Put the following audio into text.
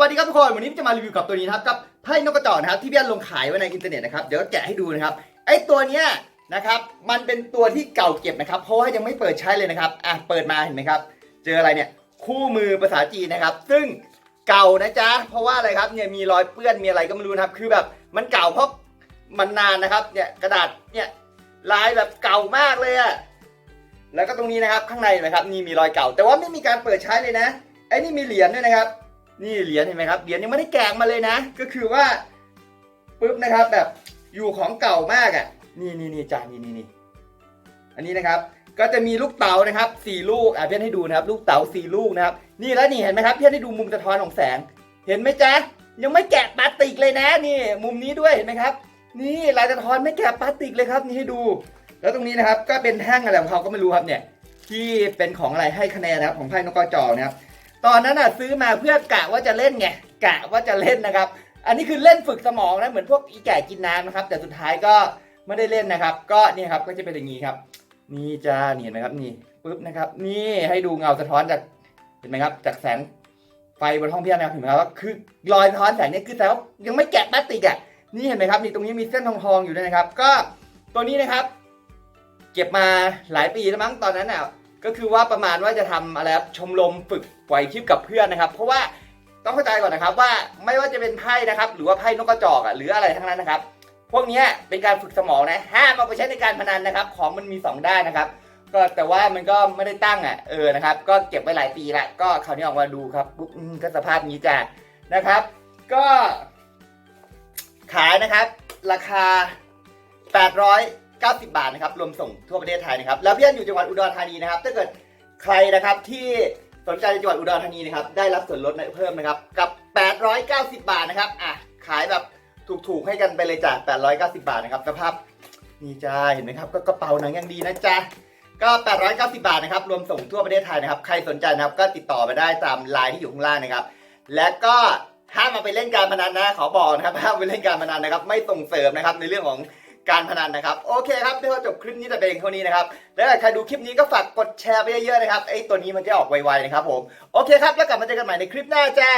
วัสดีครับทุกคน วันนี้จะมารีวิวกับตัวนี้ครับกับไพ่นกกระจอกนะครับที่เพี่อนลงขายไว้ในอินเทอร์เน็ตนะครับเดี๋ยวแกะให้ดูนะครับไอ้ตัวเนี้ยนะครับมันเป็นตัวที่เก่าเก็บนะครับ เพราะว่ายังไม่เปิดใช้เลยนะครับอะเปิดมาเห็นไหมครับ เจออะไรเนี่ยคู่มือภาษาจีนนะครับ ซึ่งเก่านะจ๊ะเพราะว่าอะไรครับเนี่ยมีรอยเปื้อนมีอะไรก็ไม่รู้นะครับ คือแบบมันเก่าเพราะมันนานนะครับเนี่ยกระดาษเนี่ยลายแบบเก่ามากเลยอะแล้วก็ตรงนี้นะครับข้างในนไหมครับนี่มีรอยเก่า แต่ว่าไม่มีการเปิดใช้เลยนะไอ้นี่มีเหรียญด้วยนะครับ นี่เหรียญเห็นไหมครับเหรียญยังไม่ได้แกะมาเลยนะ ก็คือว่าปุ๊บนะครับแบบอยู่ของเก่ามากอะ นี่นี่นี่จ้านี่นี่นี่อันนี้นะครับ ก็จะมีลูกเต๋านะครับสี่ลูกอะเพื่อนให้ดูนะครับ ลูกเต๋าสี่ลูกนะครับ นี่แล้วนี่เห็นไหมครับเพื่อนให้ดูมุมสะท้อนของแสง เห็นไหมจ๊ะยังไม่แกะพลาสติกเลยนะ นี่ มุมนี้ด้วยเห็นไหมครับ นี่ลายสะท้อนไม่แกะพลาสติกเลยครับ นี่ให้ดู แล้วตรงนี้นะครับ ก็เป็นแท่งอะไรของเขาก็ไม่รู้ครับเนี่ย ที่เป็นของอะไรให้คะแนนนะครับของไพ่นกกระจอกนะครับ ตอนนั้นอะซื้อมาเพื่อกะว่าจะเล่นไงกะว่าจะเล่นนะครับ อันนี้คือเล่นฝึกสมองนะเหมือนพวกอีแก่กินน้ำนะครับ แต่สุดท้ายก็ไม่ได้เล่นนะครับ ก็นี่ครับก็จะเป็นอย่างนี้ครับ นี่จ้าเห็นไหมครับนี่ปุ๊บนะครับ นี่ให้ดูเงาสะท้อนจากเห็นไหมครับ จากแสงไฟบนห้องพี่นะครับเห็นไหมครับว่าคือรอยสะท้อนแสงนี่คือแต่ว่ายังไม่แกะพลาสติกอะนี่เห็นไหมครับนี่ตรงนี้มีเส้นทองๆอยู่ด้วยนะครับ ก็ตัวนี้นะครับ เก็บมาหลายปีแล้วมั้งตอนนั้นอะ ก็คือว่าประมาณว่าจะทำอะไรครับชมรมฝึกปล่อยคลิปกับเพื่อนนะครับ เพราะว่าต้องเข้าใจก่อนนะครับว่าไม่ว่าจะเป็นไพ่นะครับ หรือว่าไพ่นกกระจอกอะหรืออะไรทั้งนั้นนะครับ พวกเนี้ยเป็นการฝึกสมองนะห้ามเอาไปใช้ในการพนันนะครับ ของมันมีสองด้านนะครับ ก็แต่ว่ามันก็ไม่ได้ตั้งอะเออนะครับ ก็เก็บไว้หลายปีละก็คราวนี้ออกมาดูครับปุ๊บอืมก็สภาพนี้จ้ะนะครับ ก็ ขายนะครับ ราคา 90 บาทนะครับรวมส่งทั่วประเทศไทยนะครับ แล้วพี่อันอยู่จังหวัดอุดรธานีนะครับ ถ้าเกิดใครนะครับที่สนใจในจังหวัดอุดรธานีนะครับได้รับส่วนลดเพิ่มนะครับกับ 890 บาทนะครับอะขายแบบถูกๆให้กันไปเลยจ้ะ890 บาทนะครับสภาพนี่จ้าเห็นไหมครับก็กระเป๋าหนังยังดีนะจ๊ะก็ 890 บาทนะครับรวมส่งทั่วประเทศไทยนะครับใครสนใจนะครับก็ติดต่อมาได้ตามไลน์ที่อยู่ข้างล่างนะครับ และก็ห้ามมาไปเล่นการพนันนะขอบอกนะครับห้ามไปเล่นการพนันนะครับ ไม่ส่งเสริมนะครับในเรื่องของ การพนันนะครับ โอเคครับเดี๋ยวจบคลิปนี้แต่เป็นเท่านี้นะครับ แล้วถ้าใครดูคลิปนี้ก็ฝากกดแชร์ไปเยอะๆนะครับไอ้ตัวนี้มันจะออกไวๆนะครับผม โอเคครับ แล้วกลับมาเจอกันใหม่ในคลิปหน้าจ้า